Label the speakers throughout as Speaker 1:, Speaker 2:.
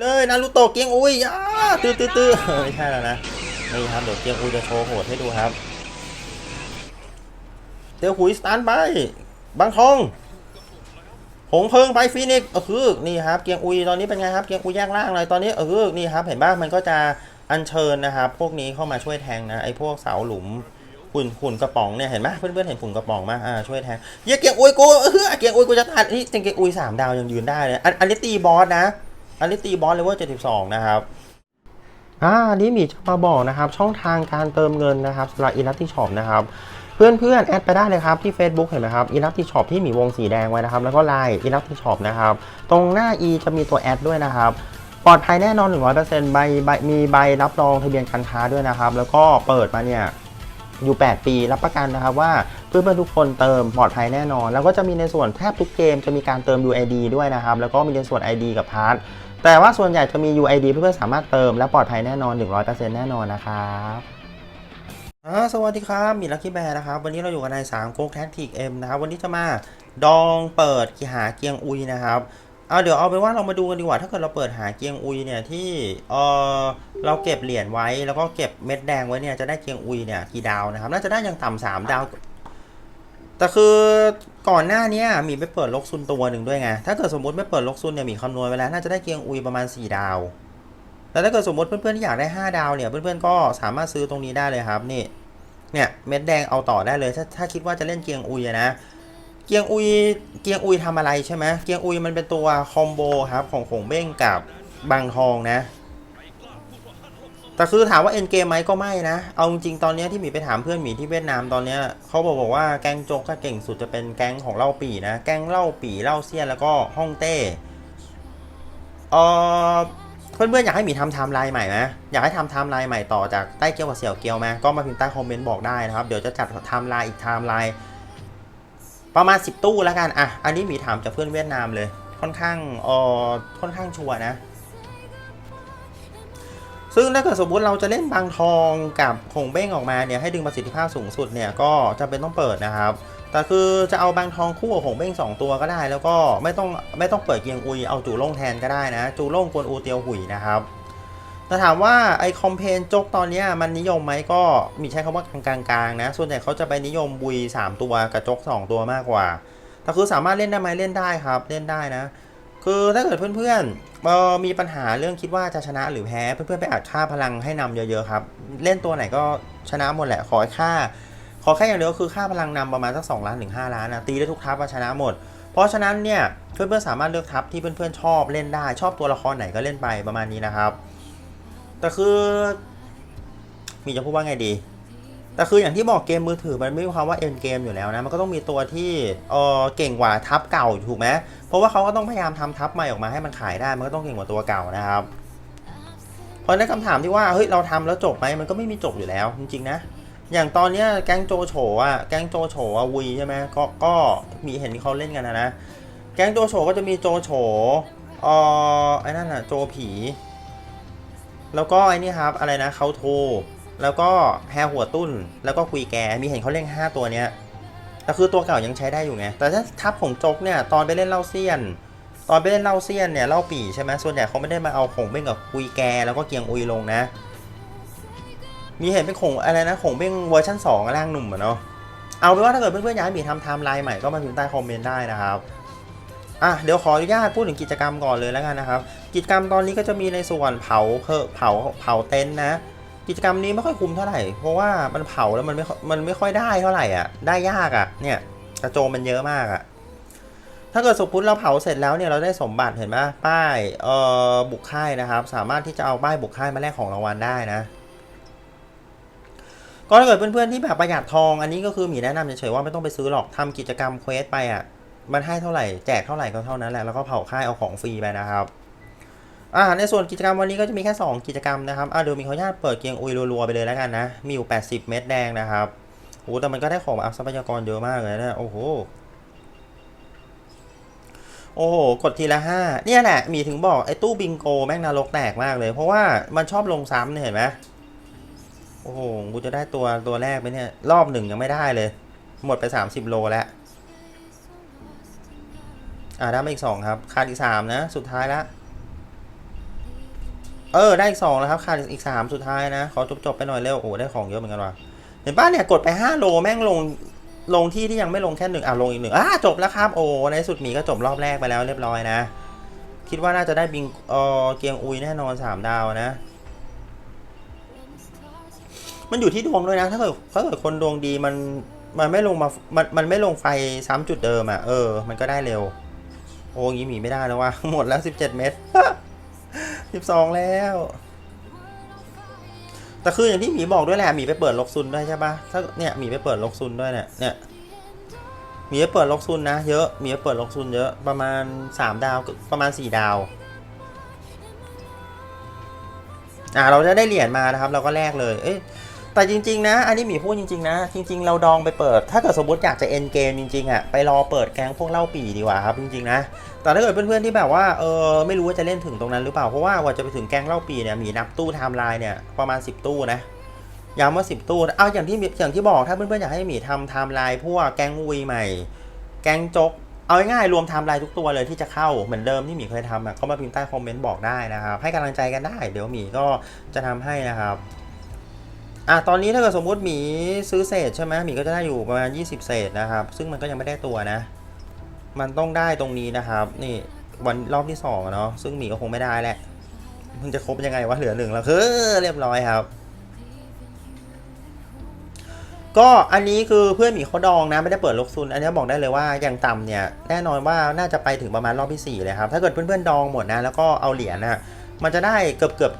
Speaker 1: เลยนารูโตะเกียงอุ้ยอ้าตื้อตื้อตื้อไม่ใช่แล้วนะนี่ครับเดี๋ยวเกียงอุ้ยจะโชว์โหดให้ดูครับเตียวหุยสตาร์ทไปบางทองหงเพิงไปฟีนิกซ์เออคือนี่ครับเกียงอุยตอนนี้เป็นไงครับเกียงอุยแยกล่างเลยตอนนี้เออนี่ครับเห็นบ้างมันก็จะอัญเชิญนะครับพวกนี้เข้ามาช่วยแทงนะไอ้พวกเสาหลุมหุ่นหุ่นกระป๋องเนี่ยเห็นไหมเพื่อนๆเห็นหุ่นกระป๋องไหมอ่าช่วยแทงเหี้ยเกียงอุยกูเออเกียงอุยกูจะตัดนี่เกียงอุยสามดาวยังยืนได้เลยอันอันนี้ตีบอสนะ อันนี้ตีบอสเลเวล72 นะครับอ่านนี้มีจะมาบอกนะครับ ช่องทางการเติมเงินนะครับสำหรับอีลัตติช็อปนะครับเพื่อนเพื่อนๆ แอดไปได้เลยครับ ที่ Facebook เห็นไหมครับอีลัตติช็อปที่มีวงสีแดงไว้นะครับ แล้วก็ไลน์อีลัตติช็อปนะครับ ตรงหน้า e จะมีตัวแอดด้วยนะครับ ปลอดภัยแน่นอน 100%ใบใบมีใบรับรองทะเบียนการค้าด้วยนะครับ แล้วก็เปิดมาเนี่ยอยู่ 8 ปีรับประกันนะครับว่าเพื่อนๆทุกคนเติมปลอดภัยแน่นอน แล้วก็จะมีในส่วนแทบทุกเกมจะมีการเติม UID ด้วยนะครับ แล้วก็มีในส่วน ID กับพาร์ท แต่ว่าส่วนใหญ่จะมี UID เพื่อนๆสามารถเติมและปลอดภัยแน่นอน 100%แน่นอนนะครับสวัสดีครับ มีลักกี้แบร์นะครับ วันนี้เราอยู่กันใน3โก๊กแท็กติกเอ็มนะครับ วันนี้จะมาดองเปิดหาเกียงอุยนะครับเอาเดี๋ยวเอาเป็นว่าเรามาดูกันดีกว่า ถ้าเกิดเราเปิดหาเกียงอุยเนี่ยที่เออเราเก็บเหรียญไว้แล้วก็เก็บเม็ดแดงไว้เนี่ยจะได้เกียงอุยเนี่ยกี่ดาวนะครับ น่าจะได้อย่างต่ำสามดาว แต่คือก่อนหน้านี้มีไปเปิดลกซุนตัวหนึ่งด้วยไง ถ้าเกิดสมมติไม่เปิดลกซุนเนี่ยมีคำนวณไว้แล้ว น่าจะได้เกียงอุยประมาณ 4 ดาวแต่ถ้าเกิดสมมติเพื่อนๆที่อยากได้ 5 ดาวเนี่ย เพื่อนๆก็สามารถซื้อตรงนี้ได้เลยครับนี่ เนี่ยเม็ดแดงเอาต่อได้เลย ถ้าถ้าคิดว่าจะเล่นเกียงอุยนะ เกียงอุยเกียงอุยทำอะไรใช่ไหมเกียงอุยมันเป็นตัวคอมโบครับของขงเบ้งกับบางทองนะ แต่คือถามว่าเอ็นเกมไหมก็ไม่นะ เอาจริงตอนนี้ที่หมีไปถามเพื่อนหมีที่เวียดนามตอนนี้เขาบอกบอกว่าแก๊งโจ๊กก็เก่งสุดจะเป็นแก๊งของเล่าปีนะ แก๊งเล่าปีเล่าเซียนแล้วก็ฮ่องเต้เออเพื่อนๆอยากให้หมีทำไทม์ไลน์ใหม่ไหมอยากให้ทำไทม์ไลน์ใหม่ต่อจากใต้เกียวกับเสี่ยวเกียวไหมก็มาพิมพ์ใต้คอมเมนต์บอกได้นะครับ เดี๋ยวจะจัดไทม์ไลน์อีกไทม์ไลน์ประมาณ 10 ตู้แล้วกัน อะ อันนี้หมีถามจากเพื่อนเวียดนามเลย ค่อนข้างเอ่อค่อนข้างชัวร์นะ ซึ่งถ้าเกิดสมมติเราจะเล่นบางทองกับคงเบ้งออกมาเนี่ยให้ดึงประสิทธิภาพสูงสุดเนี่ยก็จำเป็นต้องเปิดนะครับ แต่คือจะเอาบางทองคู่กับหงเบ้ง2 ตัวก็ได้ แล้วก็ไม่ต้องไม่ต้องเปิดเกียงอุยเอาจูโล่งแทนก็ได้นะ จูโล่งกวนอูเตียวหุยนะครับแต่ถามว่าไอคอมเพนจกตอนนี้มันนิยมไหมก็มีใช้คำว่ากลางๆนะ ส่วนใหญ่เขาจะไปนิยมบุย 3 ตัวกับจก 2 ตัวมากกว่าแต่คือสามารถเล่นได้ไหมเล่นได้ครับ เล่นได้นะ คือถ้าเกิดเพื่อนๆเออมีปัญหาเรื่องคิดว่าจะชนะหรือแพ้เพื่อนๆไปอัดค่าพลังให้นำเยอะๆครับ เล่นตัวไหนก็ชนะหมดแหละขอค่า ขอแค่อย่างเดียวคือค่าพลังนำประมาณสัก2ล้านถึง5ล้านนะตีได้ทุกทัพชนะหมด เพราะฉะนั้นเนี่ยเพื่อนๆสามารถเลือกทัพที่เพื่อนๆชอบเล่นได้ ชอบตัวละครไหนก็เล่นไปประมาณนี้นะครับ แต่คือ มีจะพูดว่าไงดี แต่คืออย่างที่บอกเกมมือถือมันไม่มีความว่าเอ็นเกมอยู่แล้วนะ มันก็ต้องมีตัวที่เออเก่งกว่าทับเก่าถูกไหมเพราะว่าเขาก็ต้องพยายามทำทับใหม่ออกมาให้มันขายได้ มันก็ต้องเก่งกว่าตัวเก่านะครับ เพราะในนคำถามที่ว่าเฮ้ยเราทำแล้วจบไหมมันก็ไม่มีจบอยู่แล้ว จริงๆนะ อย่างตอนเนี้ยแก๊งโจโฉอะแก๊งโจโฉอะวุยใช่ไหมก็ก็มีเห็นเขาเล่นกันนะนะแก๊งโจโฉก็จะมีโจโฉเออไอ้นั่นอะโจผี แล้วก็ไอ้นี่ครับอะไรนะเขาโทร แล้วก็แพรหัวตุ้น แล้วก็คุยแก มีเห็นเขาเล่น5 ตัวเนี้ย แต่คือตัวเก่ายังใช้ได้อยู่ไง แต่ถ้าทับของจกเนี่ย ตอนไปเล่นเล่าเซียน ตอนไปเล่นเล่าเซียนเนี่ย เล่าปีใช่ไหมส่วนใหญ่เขาไม่ได้มาเอาของเบ้งกับคุยแก แล้วก็เกียงอุยลงนะ มีเห็นเป็นของอะไรนะ ของเบ้งเวอร์ชัน2ร่างหนุ่มอะเนาะ เอาเป็นว่าถ้าเกิดเพื่อนๆอยากให้มีทำไทม์ไลน์ใหม่ก็มาพิมพ์ใต้คอมเมนต์ได้นะครับอะเดี๋ยวขออนุญาตพูดถึงกิจกรรมก่อนเลยแล้วกันนะครับ กิจกรรมตอนนี้ก็จะมีในส่วนเผาเพอเผาเผาเต็นท์นะ กิจกรรมนี้ไม่ค่อยคุ้มเท่าไหร่ เพราะว่ามันเผาแล้วมันไม่มันไม่ค่อยได้เท่าไหร่อะ ได้ยากอะ เนี่ยกระโจมมันเยอะมากอะ ถ้าเกิดสมมติเราเผาเสร็จแล้วเนี่ยเราได้สมบัติเห็นไหมป้ายเอ่อบุกค่ายนะครับ สามารถที่จะเอาป้ายบุกค่ายมาแลกของรางวัลได้นะ ก็ถ้าเกิดเพื่อนๆที่แบบประหยัดทองอันนี้ก็คือหมีแนะนำเฉยๆว่าไม่ต้องไปซื้อหรอกทำกิจกรรมเควสไปอะ มันให้เท่าไหร่แจกเท่าไหร่ก็เท่านั้นแหละแล้วก็เผาค่ายเอาของฟรีไปนะครับ อ่าในส่วนกิจกรรมวันนี้ก็จะมีแค่ 2 กิจกรรมนะครับอ่าเดี๋ยวมีขออนุญาตเปิดเกียงอุยรัวๆไปเลยแล้วกันนะ มีอยู่ 80 เม็ดแดงนะครับโอ้แต่มันก็ได้ของอัพทรัพยากรเยอะมากเลยนะโอ้โหโอ้โห กดทีละ5เนี่ยแหละ มีถึงบอก ไอ้ตู้บิงโกแม่งนรกแตกมากเลย เพราะว่ามันชอบลงซ้ำเนี่ยเห็นไหมโอ้โห กูจะได้ตัวตัวแรกไหมเนี่ย รอบหนึ่งยังไม่ได้เลย หมดไป30โลแล้ว อ่าได้มาอีก2ครับขาดอีก3นะ สุดท้ายแล้ว เออได้อีกสองแล้วครับขาดอีกสามสุดท้ายนะ ขอจบจบๆไปหน่อยเร็วโอ้ได้ของเยอะเหมือนกันว่ะเห็นป่ะเนี่ยกดไปห้าโลแม่งลงลงที่ที่ยังไม่ลงแค่หนึ่งอะลงอีกหนึ่งอะจบแล้วครับโอ้ในสุดหมีก็จบรอบแรกไปแล้วเรียบร้อยนะ คิดว่าน่าจะได้บิงเออเกียงอุยแน่นอนสามดาวนะ มันอยู่ที่ดวงด้วยนะถ้าเกิดถ้าเกิดคนดวงดีมันมันไม่ลงมามันมันไม่ลงไฟซ้ำจุดเดิมอะเออมันก็ได้เร็ว โอ้ยหมีไม่ได้แล้วว่ะหมดแล้วสิบเจ็ดเม็ด สิบสองแล้ว แต่คืออย่างที่หมีบอกด้วยแหละหมีไปเปิดล็อกซุนด้วยใช่ปะถ้าเนี่ยหมีไปเปิดล็อกซุนด้วยเนี่ยเนี่ยหมีไปเปิดล็อกซุนนะเยอะหมีไปเปิดล็อกซุนเยอะประมาณสามดาวประมาณสี่ดาวอ่าเราจะได้เหรียญมานะครับ เราก็แลกเลย เอ๊ะ แต่จริงๆนะ อันนี้หมีพูดจริงๆนะ จริง ๆ เราดองไปเปิด ถ้าเกิดสมมติอยากจะเอ็นเกมจริงๆอะ ไปรอเปิดแก๊งพวกเล่าปีดีกว่าครับ จริงๆนะ แต่ถ้าเกิดเพื่อนๆที่แบบว่า เออไม่รู้ว่าจะเล่นถึงตรงนั้นหรือเปล่า เพราะว่ากว่าจะไปถึงแก๊งเล่าปีเนี่ยหมีนับตู้ไทม์ไลน์เนี่ยประมาณ 10 ตู้นะย้ำว่า10 ตู้ เอาอย่างที่อย่างที่บอก ถ้าเพื่อนๆอยากให้หมีทำไทม์ไลน์พวกแก๊งอุยใหม่ แก๊งจก เอาง่ายๆรวมไทม์ไลน์ทุกตัวเลยที่จะเข้าเหมือนเดิมที่หมีเคยทำอะก็มาพิมพ์ใต้คอมเมนต์บอกได้นะครับ ให้กำลังใจกันได้ เดี๋ยวหมีก็จะทำให้นะครับ อะตอนนี้ถ้าเกิดสมมุติหมีซื้อเศษใช่ไหมหมีก็จะได้อยู่ประมาณ 20 เศษนะครับ ซึ่งมันก็ยังไม่ได้ตัวนะ มันต้องได้ตรงนี้นะครับ นี่วันรอบที่สองเนาะซึ่งหมีก็คงไม่ได้แหละมันจะครบยังไงวะเหลือหนึ่งแล้วคือเรียบร้อยครับ ก็อันนี้คือเพื่อนหมีเขาดองนะไม่ได้เปิดลกซุน อันนี้บอกได้เลยว่าอย่างต่ำเนี่ยแน่นอนว่าน่าจะไปถึงประมาณรอบที่สี่เลยครับถ้าเกิดเพื่อนๆดองหมดนะแล้วก็เอาเหรียญนะมันจะได้เกือบเกือบ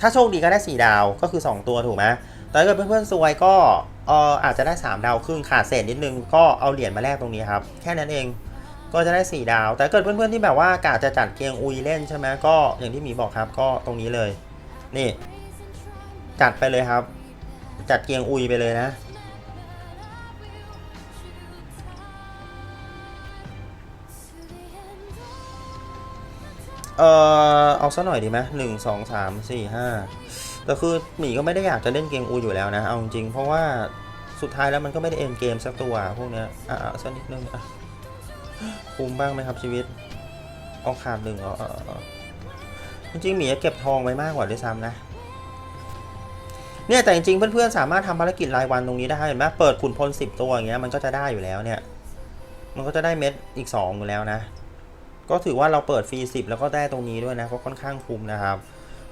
Speaker 1: ถ้าโชคดีก็ได้สี่ดาวก็คือ 2 ตัวถูกไหม แต่ถ้าเกิดเพื่อนๆซวยก็เอออาจจะได้ 3 ดาวครึ่งขาดเศษนิดนึงก็เอาเหรียญมาแลกตรงนี้ครับ แค่นั้นเองก็จะได้ 4 ดาว แต่ถ้าเกิดเพื่อนๆที่แบบว่ากะจะจัดเกียงอุยเล่นใช่ไหมก็อย่างที่หมีบอกครับก็ตรงนี้เลย นี่ จัดไปเลยครับ จัดเกียงอุยไปเลยนะเออเอาซะหน่อยดีไหมหนึ่งสองสามสี่ห้า แต่คือหมีก็ไม่ได้อยากจะเล่นเกมอูอยู่แล้วนะ เอาจริงเพราะว่าสุดท้ายแล้วมันก็ไม่ได้เอ็นเกมสักตัวพวกเนี้ย อะสักนิดนึงอะคุ้มบ้างไหมครับชีวิต เอาขาดหนึ่งเหรอเอจริงๆหมีจะเก็บทองไว้มากกว่าด้วยซ้ำนะ เนี่ยแต่จริงๆเพื่อนๆสามารถทำภารกิจรายวันตรงนี้ได้เห็นไหมเปิดขุนพลสิบตัวอย่างเงี้ยมันก็จะได้อยู่แล้วเนี่ย มันก็จะได้เม็ดอีกสองอยู่แล้วนะ ก็ถือว่าเราเปิดฟรีสิบแล้วก็ได้ตรงนี้ด้วยนะก็ค่อนข้างคุ้มนะครับ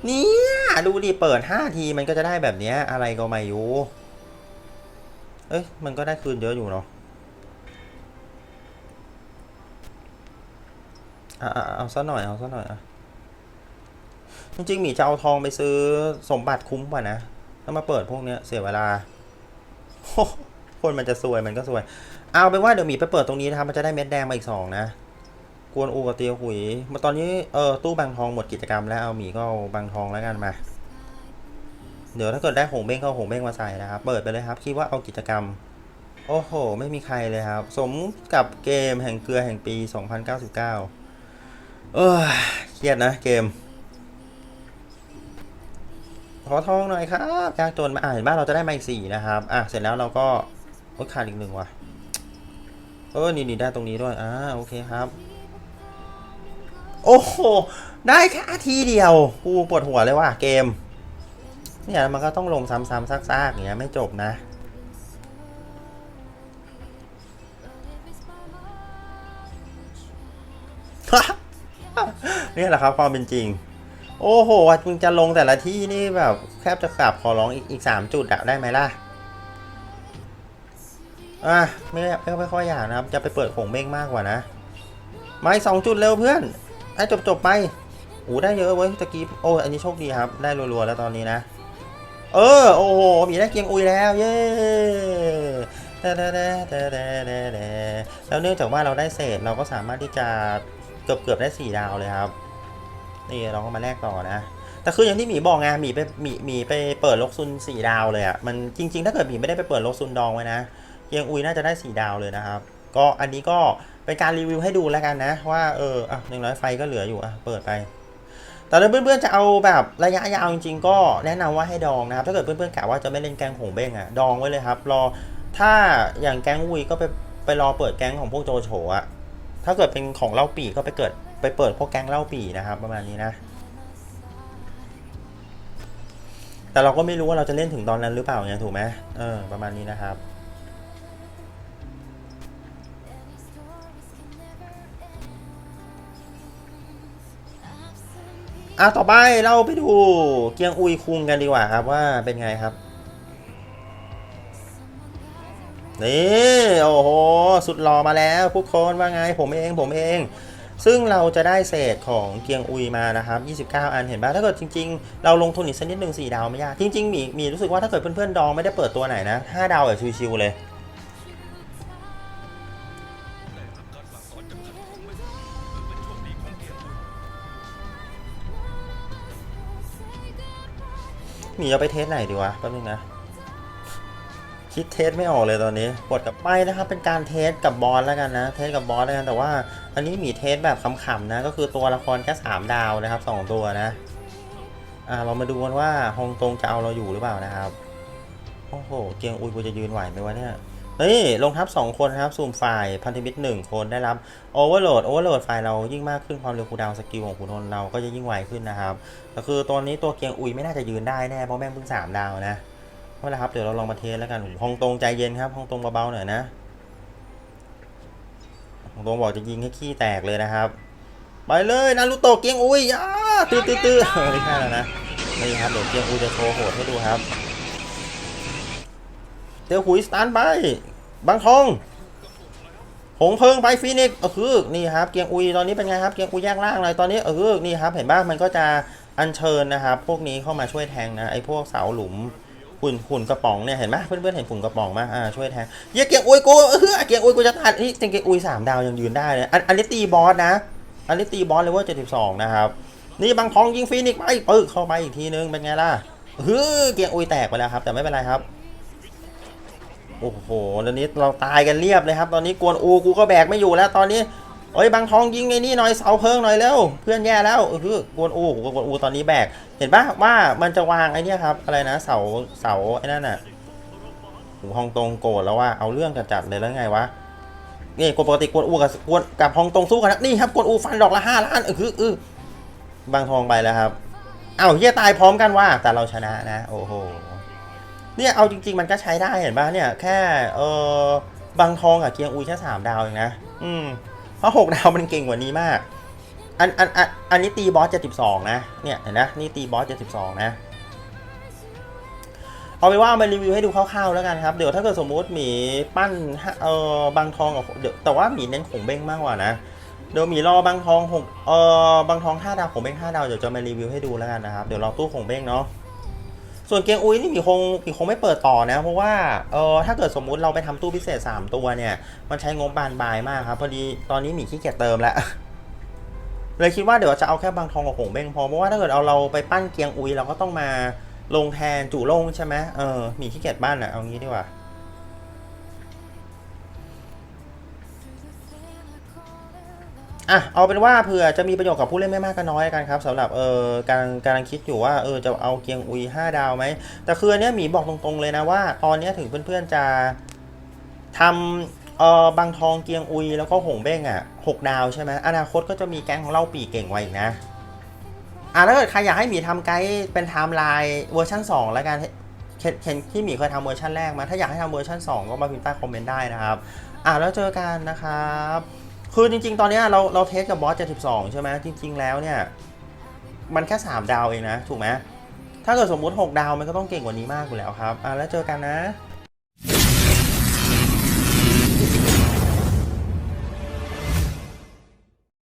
Speaker 1: เนี่ย ดูดิเปิดห้าทีมันก็จะได้แบบเนี้ย อะไรก็ไม่รู้เอ้ยมันก็ได้คืนเยอะอยู่เนาะอะเอาซะหน่อยเอาซะหน่อยอะจริงๆหมีจะเอาทองไปซื้อสมบัติคุ้มกว่านะถ้ามาเปิดพวกเนี้ยเสียเวลาคนมันจะซวยมันก็ซวย เอาเป็นว่าเดี๋ยวหมีไปเปิดตรงนี้นะครับมันจะได้เม็ดแดงมาอีกสองนะ กวนอูกับเตียวหุยมาตอนนี้เออตู้บางทองหมดกิจกรรมแล้วเอาหมีก็เอาบางทองแล้วกันมาเดี๋ยวถ้าเกิดได้หงเบ้งก็หงเบ้งมาใส่นะครับ เปิดไปเลยครับ คิดว่าเอากิจกรรม โอ้โห ไม่มีใครเลยครับ สมกับเกมแห่งเกลือแห่งปี 2099 เออเครียดนะเกม ขอทองหน่อยครับยากจนมาอ่านบ้านเราจะได้มาอีกสี่นะครับ อะ เสร็จแล้วเราก็ขาดอีกหนึ่งว่ะ เออ นี่นี่ได้ตรงนี้ด้วย อ่า โอเคครับ โอ้โห ได้แค่ทีเดียว กูปวดหัวเลยว่ะเกม เนี่ยมันก็ต้องลงซ้ำๆซากๆอย่างเงี้ยไม่จบนะเนี่ยแหละครับความเป็นจริง โอ้โหมึงจะลงแต่ละที่นี่แบบแทบจะกราบขอร้องอีกสามจุดอะได้ไหมล่ะ อะไม่ไม่ไม่ค่อยอยากนะครับ จะไปเปิดของเบ้งมากกว่านะ ไมาอีกสองจุดเร็วเพื่อน ให้จบจบๆไปโอ้ได้เยอะเว้ยตะกี้โอ้อันนี้โชคดีครับ ได้รัวๆแล้วตอนนี้นะ เออ โอ้โหมีได้เกียงอุยแล้ว เย้แด่แดแดแดแดแดแดแล้วเนื่องจากว่าเราได้เศษเราก็สามารถที่จะเกือบเกือบได้สี่ดาวเลยครับนี่เราก็มาแลกต่อนะ แต่คืออย่างที่หมีบอกไงหมีไปหมีหมีไปเปิดลกซุนสี่ดาวเลยอะ่ะมันจริง ๆ ถ้าเกิดหมีไม่ได้ไปเปิดลกซุนดองไว้นะเกียงอุยน่าจะได้สี่ดาวเลยนะครับ ก็อันนี้ก็ เป็นการรีวิวให้ดูแล้วกันนะ ว่าเอออะหนึ่งร้อยไฟก็เหลืออยู่อะเปิดไป แต่ถ้าเพื่อนๆจะเอาแบบระยะยาวจริงๆ ก็แนะนำว่าให้ดองนะครับ ถ้าเกิดเพื่อนๆกะว่าจะไม่เล่นแกงหงเบ้งอะดองไว้เลยครับ รอถ้าอย่างแก๊งอุยก็ไปไปรอเปิดแก๊งของพวกโจโฉอะถ้าเกิดเป็นของเล่าปีก็ไปเกิดไปเปิดพวกแก๊งเล่าปีนะครับ ประมาณนี้นะแต่เราก็ไม่รู้ว่าเราจะเล่นถึงตอนนั้นหรือเปล่าไงถูกไหมเออประมาณนี้นะครับ อะต่อไปเราไปดูเกียงอุยคุงกันดีกว่าครับว่าเป็นไงครับ นี่โอ้โห สุดรอมาแล้วทุกคนว่าไงผมเองผมเอง ซึ่งเราจะได้เศษของเกียงอุยมานะครับ 29 อันเห็นป่ะถ้าเกิดจริง ๆ เราลงทุนอีกสักนิดหนึ่ง4ดาวไม่ยาก จริงๆมีมีรู้สึกว่าถ้าเกิดเพื่อนๆดองไม่ได้เปิดตัวไหนนะ 5 ดาวแบบชิวๆเลย หมีเอาไปเทสไหนดีวะแป๊บนึงนะ คิดเทสไม่ออกเลยตอนนี้ปวดกับไปนะครับ เป็นการเทสกับบอสแล้วกันนะ เทสกับบอสแล้วกัน แต่ว่าอันนี้หมีเทสแบบขำๆนะ ก็คือตัวละครแค่3ดาวนะครับสองตัวนะอ่าเรามาดูกันว่าฮงตงจะเอาเราอยู่หรือเปล่านะครับ โอ้โห เกียงอุยกูจะยืนไหวไหมวะเนี่ย เฮ้ย ลงทับ 2 คนนะครับ ซูมฝ่ายพันธมิตร 1 คนได้รับโอเวอร์โหลดโอเวอร์โหลดไฟล์เรายิ่งมากขึ้นความเร็วคูดาวสกิลของขุนนนท์เราก็จะยิ่งไวขึ้นนะครับ ก็คือตัวนี้ตัวเกียงอุยไม่น่าจะยืนได้แน่ เพราะแม่งเพิ่ง 3 ดาวนะว่าล้วครับ เดี๋ยวเราลองมาเทสแล้วกันฮองตรงใจเย็นครับฮองตรงเบาๆหน่อยนะฮองตรงบอกจะยิงให้ขี้แตกเลยนะครับ ไปเลยนารูโตะเกียงอุยอ้าตื้อตื้อตื้อไม่ใช่แล้วนะนี่ครับเดี๋ยวเกียงอุยจะโชว์โหดให้ดูครับ เตียวหุยสตาร์ไปบางทองหงเพิงไปฟีนิกซ์เออคือนี่ครับเกียงอุยตอนนี้เป็นไงครับเกียงอุยแยกล่างเลยตอนนี้เออนี่ครับเห็นป่ะมันก็จะอัญเชิญนะครับพวกนี้เข้ามาช่วยแทงนะไอ้พวกเสาหลุมหุ่นหุ่นกระป๋องเนี่ยเห็นไหมเพื่อนๆเห็นหุ่นกระป๋องไหมอ่าช่วยแทงเหี้ยเกียงอุยกูเออเกียงอุยกูจะตัดนี่เกียงอุยสามดาวยังยืนได้เลยอันนี้ตีบอสนะอันนี้ตีบอสเลเวลเจ็ดสิบสองนะครับนี่บางทองยิงฟีนิกซ์ไปปึ๊กเข้าไปอีกทีนึงเป็นไงล่ะเฮ้ยเกียงอุยแตกไปแล้วครับแต่ไม่เป็นไรครับ โอ้โหตอนนี้เราตายกันเรียบเลยครับ ตอนนี้กวนอูกูก็แบกไม่อยู่แล้วตอนนี้เอ้ยบางทองยิงไอ้นี่หน่อยเสาเพิงหน่อยเร็วเพื่อนแย่แล้วเออกวนอูกวนอูตอนนี้แบก เห็นปะว่ามันจะวางไอ้นี่ครับอะไรนะเสาเสาไอ้นั่นน่ะหูฮองตงโกรธแล้วว่าเอาเรื่องจัดเลยแล้วไงวะนี่กวนปกติกวนอูกับกวนกับฮองตงสู้กันนะนี่ครับกวนอูฟันดอกละห้าล้านเออคือเออบางทองไปแล้วครับเอ้าเฮียตายพร้อมกันว่าแต่เราชนะนะ โอ้โห เนี่ยเอาจริง ๆ มันก็ใช้ได้เห็นป่ะเนี่ยแค่เออบางทองกับเกียงอุยแค่สามดาวเองนะ อืมเพราะหกดาวมันเก่งกว่านี้มาก อันอันอันอันนี้ตีบอสเจ็ดสิบสองนะ เนี่ยเห็นนะนี่ตีบอสเจ็ดสิบสองนะ เอาไปว่าเอามารีวิวให้ดูคร่าวๆแล้วกันครับ เดี๋ยวถ้าเกิดสมมุติหมีปั้นเออบางทองกับเดี๋ยวแต่ว่าหมีเน้นขงเบ้งมากกว่านะเดี๋ยวหมีรอบางทองหกเออบางทองห้าดาวขงเบ้งห้าดาวเดี๋ยวจะมารีวิวให้ดูแล้วกันนะครับ เดี๋ยวรอตู้ขงเบ้งเนาะ ส่วนเกียงอุ้ยนี่มีคงมีคงไม่เปิดต่อนะ เพราะว่าเออถ้าเกิดสมมุติเราไปทำตู้พิเศษ 3 ตัวเนี่ย มันใช้งบบานบายมากครับ พอดีตอนนี้หมีขี้เกียจเติมแล้วเลยคิดว่าเดี๋ยวจะเอาแค่บางทองกับหงเบ้งพอเพราะว่าถ้าเกิดเอาเราไปปั้นเกียงอุ้ยเราก็ต้องมาลงแทนจู่โล่งใช่ไหมเออหมีขี้เกียจบ้านอะเอางี้ดีกว่า อะเอาเป็นว่าเผื่อจะมีประโยชน์กับผู้เล่นไม่มากก็น้อยกันครับสำหรับเออการกำลังคิดอยู่ว่าเออจะเอาเกียงอุย 5 ดาวไหม แต่คืออันเนี้ยหมีบอกตรงๆเลยนะว่า ตอนเนี้ยถึงเพื่อนๆจะทำเออบางทองเกียงอุย แล้วก็หงเบ้งอะ6ดาวใช่ไหมอนาคตก็จะมีแก๊งของเราปีเก่งไว้อีกนะอะแล้วเกิดใครอยากให้หมีทำไกด์เป็นไทม์ไลน์เวอร์ชัน2แล้วกันเห็นเห็นที่หมีเคยทำเวอร์ชันแรกมาถ้าอยากให้ทำเวอร์ชัน2 ก็มาพิมพ์ใต้คอมเมนต์ได้นะครับอะแล้วเจอกันนะครับ คือจริง ๆ ตอนนี้เราเราเทสกับบอส72 ใช่ไหมจริง ๆ แล้วเนี่ย มันแค่ 3 ดาวเองนะ ถูกไหมถ้าเกิดสมมุติ 6 ดาวมันก็ต้องเก่งกว่านี้มากอยู่แล้วครับอ่าแล้วเจอกันนะ